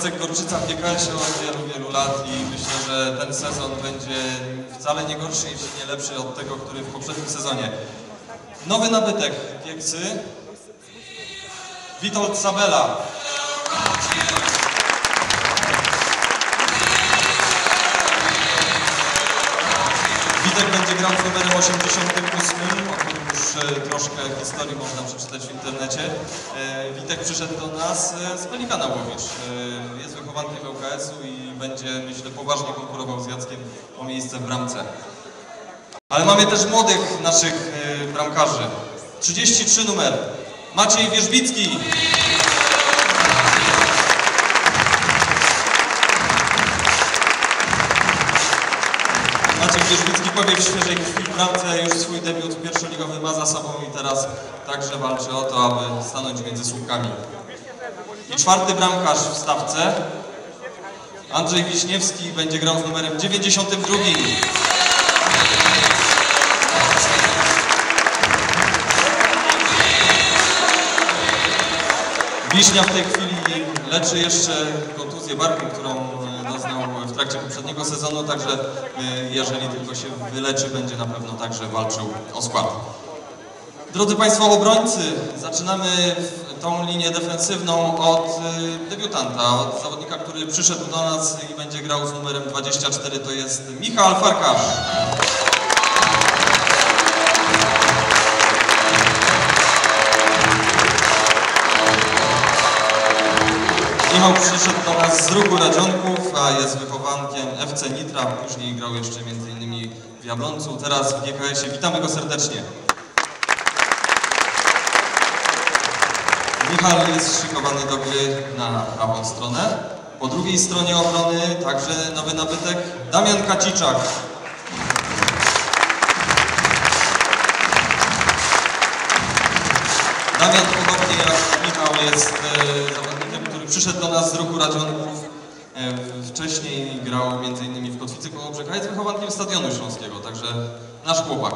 Jacek Gorczyca w GKS-ie od wielu, wielu lat i myślę, że ten sezon będzie wcale nie gorszy, jeśli nie lepszy od tego, który w poprzednim sezonie. Nowy nabytek Pieksy. Witold Sabela. Witek będzie grał z numerem 88, e, troszkę historii można przeczytać w internecie. E, Witek przyszedł do nas e, z Pelikana Łowicz. Jest wychowankiem ŁKS-u i będzie, myślę, poważnie konkurował z Jackiem o miejsce w bramce. Ale mamy też młodych naszych bramkarzy. 33 numer. Maciej Wierzbicki. Wierzbicki powie w świeżej krwi bramce, już swój debiut pierwszoligowy ma za sobą i teraz także walczy o to, aby stanąć między słupkami. I czwarty bramkarz w stawce, Andrzej Wiśniewski, będzie grał z numerem 92. Wiśnia w tej chwili leczy jeszcze kontuzję barku, którą trakcie poprzedniego sezonu, także e, jeżeli tylko się wyleczy, będzie na pewno także walczył o skład. Drodzy Państwo obrońcy, zaczynamy tą linię defensywną od e, debiutanta, od zawodnika, który przyszedł do nas i będzie grał z numerem 24, to jest Michał Farkasz. Michał przyszedł do nas z ruchu Radzionków, a jest wychowankiem FC Nitra, później grał jeszcze m.in. w Jabloncu, teraz w GKS-ie. Witamy go serdecznie. Michał jest szykowany do gry na prawą stronę. Po drugiej stronie obrony także nowy nabytek Damian Kaciczak. Damian podobnie jak Michał jest e, zawodnikiem, który przyszedł do nas z ruchu Radzionków. Wcześniej grał m.in. w Kotwicy Kołobrzeg, a jest wychowankiem Stadionu Śląskiego, także nasz chłopak.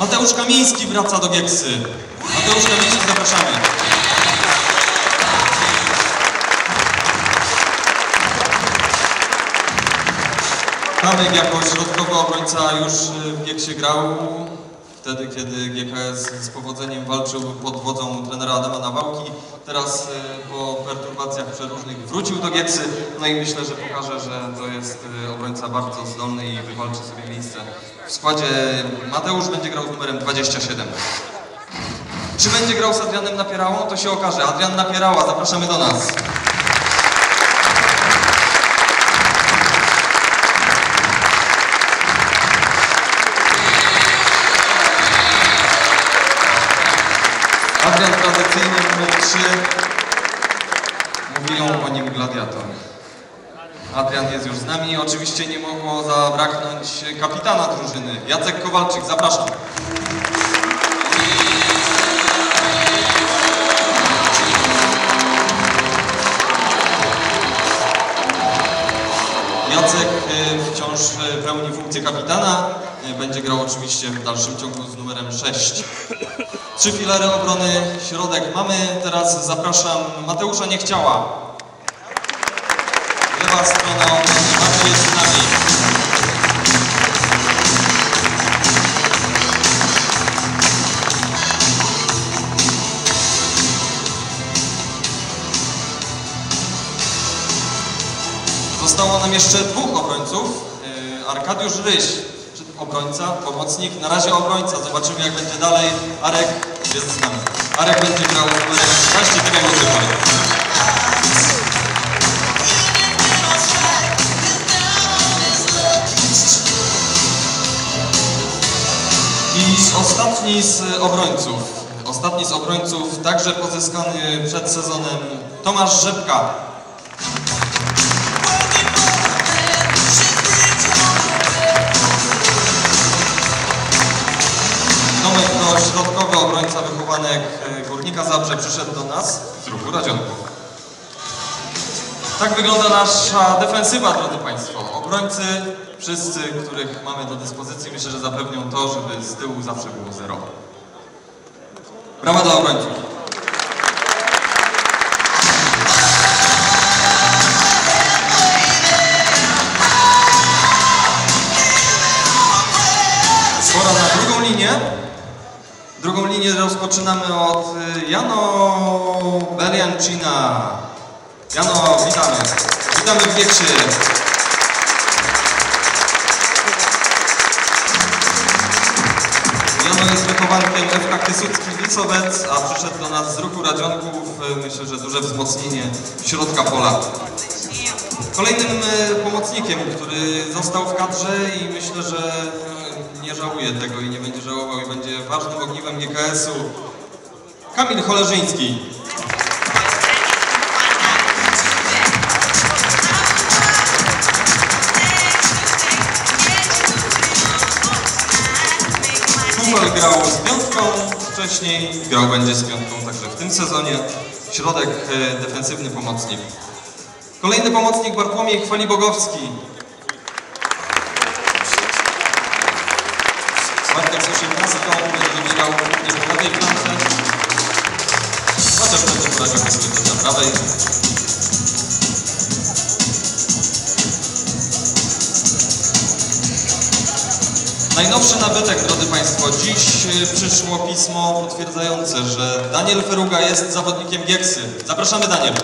Mateusz Kamiński wraca do Gieksy. Mateusz Kamiński, zapraszamy. Kamek jako środkowy obrońca już w Gieksie grał wtedy, kiedy GKS z powodzeniem walczył pod wodzą trenera Adama Nawałki. Teraz y, po perturbacjach przeróżnych wrócił do Gieksy, no i myślę, że pokaże, że to jest y, obrońca bardzo zdolny i wywalczy sobie miejsce. W składzie Mateusz będzie grał z numerem 27. Czy będzie grał z Adrianem Napierałą? To się okaże. Adrian Napierała, zapraszamy do nas. Adrian tradycyjnie numer 3. Mówią o nim gladiator. Adrian jest już z nami. Oczywiście nie mogło zabraknąć kapitana drużyny. Jacek Kowalczyk, zapraszam. Jacek y, wciąż y, pełni funkcję kapitana. Y, Będzie grał oczywiście w dalszym ciągu z numerem 6. Trzy filary obrony, środek mamy. Teraz zapraszam Mateusza Niechciała. Lewa strona obrony, Maciej jest z nami. Zostało nam jeszcze dwóch obrońców. Yy, Arkadiusz Ryś, obrońca, pomocnik. Na razie obrońca, zobaczymy jak będzie dalej. Arek jest z nami. Arek będzie grał 13, tak jak. I ostatni z obrońców. Ostatni z obrońców, także pozyskany przed sezonem, Tomasz Rzepka. To środkowy obrońca wychowanek e, Górnika Zabrze przyszedł do nas z ruchu Radzionków. Tak wygląda nasza defensywa, drodzy Państwo. Obrońcy, wszyscy, których mamy do dyspozycji, myślę, że zapewnią to, żeby z tyłu zawsze było zero. Brawa dla obrońców. Linię rozpoczynamy od y, Jano Beliancina. Jano, witamy. Witamy w Gieksie. Jano jest wychowankiem FK Kysucki-Wicowiec, a przyszedł do nas z ruchu Radzionków. Y, Myślę, że duże wzmocnienie środka pola. Kolejnym e, pomocnikiem, który został w kadrze i myślę, że żałuje tego i nie będzie żałował i będzie ważnym ogniwem GKS-u, Kamil Cholerzyński. Kufel grał z piątką wcześniej, grał będzie z piątką także w tym sezonie. Środek e, defensywny pomocnik. Kolejny pomocnik Bartłomiej Chwalibogowski. Bartek z 18 będzie wybierał nie po lewej flance. Chociaż będzie sobie na prawej. Najnowszy nabytek, drodzy Państwo. Dziś y, przyszło pismo potwierdzające, że Daniel Feruga jest zawodnikiem Gieksy. Zapraszamy Daniel.